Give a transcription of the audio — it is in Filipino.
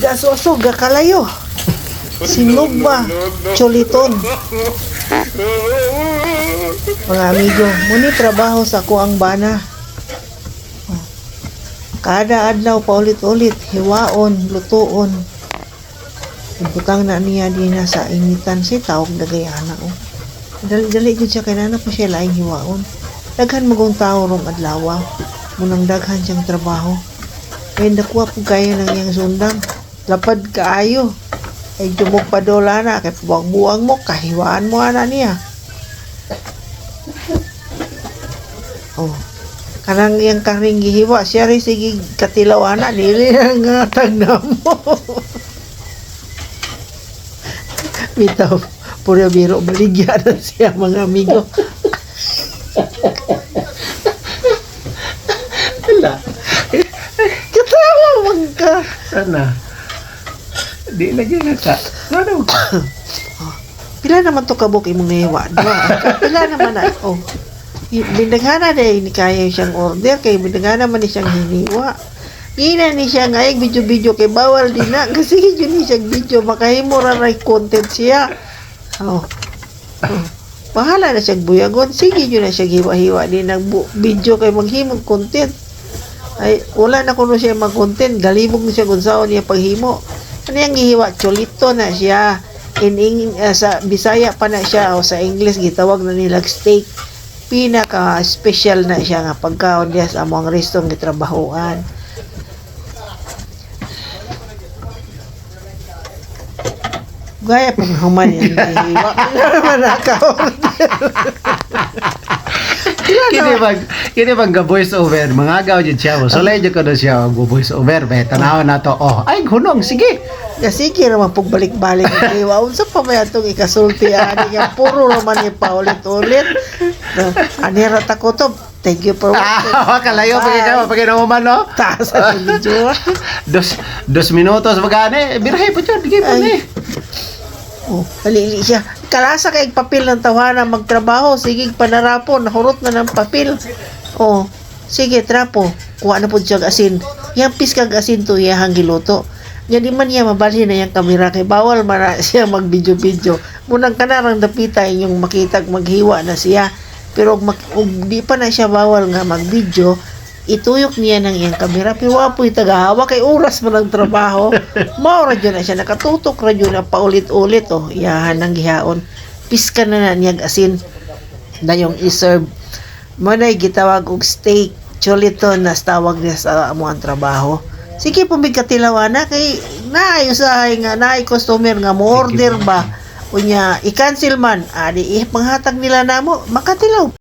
gasoso, gakalayo. Sinog ba? Choliton. Mga amigo, muni trabaho sa kuang bana. Kada adlaw paulit-ulit, hiwaon, lutuon. Ibutang na niya din na sa initan si tawag dagayana oh. Dali-dali jud siya kay nana pa siya laing hiwaon. Daghan magong tao rong adlaw. Munang daghan siyang trabaho. Kaya nakuha po kayo ng iyang sundang. Lapad kaayo. Ay jumog pa dola na. Kaya buwang-buwang mo. Kahiwaan mo ana niya. Oh. Kanang iyang karing gihiwa. Siya rin sige katilaw ana. Dili na nga tagna mo. Bitaw. Puro biro. Baligya na siya mga amigo. Wala. Katawa ka. Sana. Di lagi na ka. Ano? Pila naman to kabuk imong. Diba? Pila naman na. Oh. Bindagana na ni kaya siyang order kay bindagana man ni siyang hiniwa. Gina ni siya nga video-video kay bawal din na kasi yun ni siyang video makahimo ra ray content siya. Oh. oh. Bahala na siyang buyagon. Sige yun na siya hiwa-hiwa din ng video kay maghimong content. Ay, wala na kuno siya mag-content. Galibog siya kung saan niya paghimo. Ano yung gihiwa? Cholito na siya. In, Eng- ah, sa Bisaya pa na siya o sa English gitawag na nilag steak. Pinaka special na siya nga pagkaon niya sa among restong gitrabahoan. Gaya pang human yan gihiwa. Wala naman. Kini bag kini bag ga voice over mga agaw jud siya. So lay jud ko do siya go voice over be tanaw na to. Oh, ay hunong sige. Kasi kira man pug balik-balik ang iwa. Unsa pa ba itong ikasulti ani nga puro naman ni paulit-ulit. No, ani ra ta ko to. Thank you for watching. Ah, kalayo pag ikaw pag inuman no. Taas ang video. Dos dos minutos magane. Birahe po jud gi po Ay. ni. Oh, halili siya. Kalasa kay papel ng tawanan magtrabaho. Sige, panarapo. Nahurot na ng papel. Oh, sige, trapo. Kuha na po siya asin. Yang pis kag asin to, iyahang giluto. Nga di man niya mabalhin na yung kamera kay bawal man siya mag-video-video. Munang kanarang dapita inyong makita maghiwa na siya. Pero mak- ug di pa na siya bawal nga mag-video, ituyok niya ng iyang kamera. Pero wapoy tagahawa kay oras man ang trabaho. Mao ra dyan na siya nakatutok ra dyan na paulit-ulit oh. Iyahan ng gihaon. Piska na na niyag asin na yung iserve. Manay gitawag og steak choliton na tawag niya sa amo ang trabaho. Sige pumig katilawan na kay naay usahay nga naay customer nga mo order ba. Unya i-cancel man, adi ipanghatag nila namo makatilaw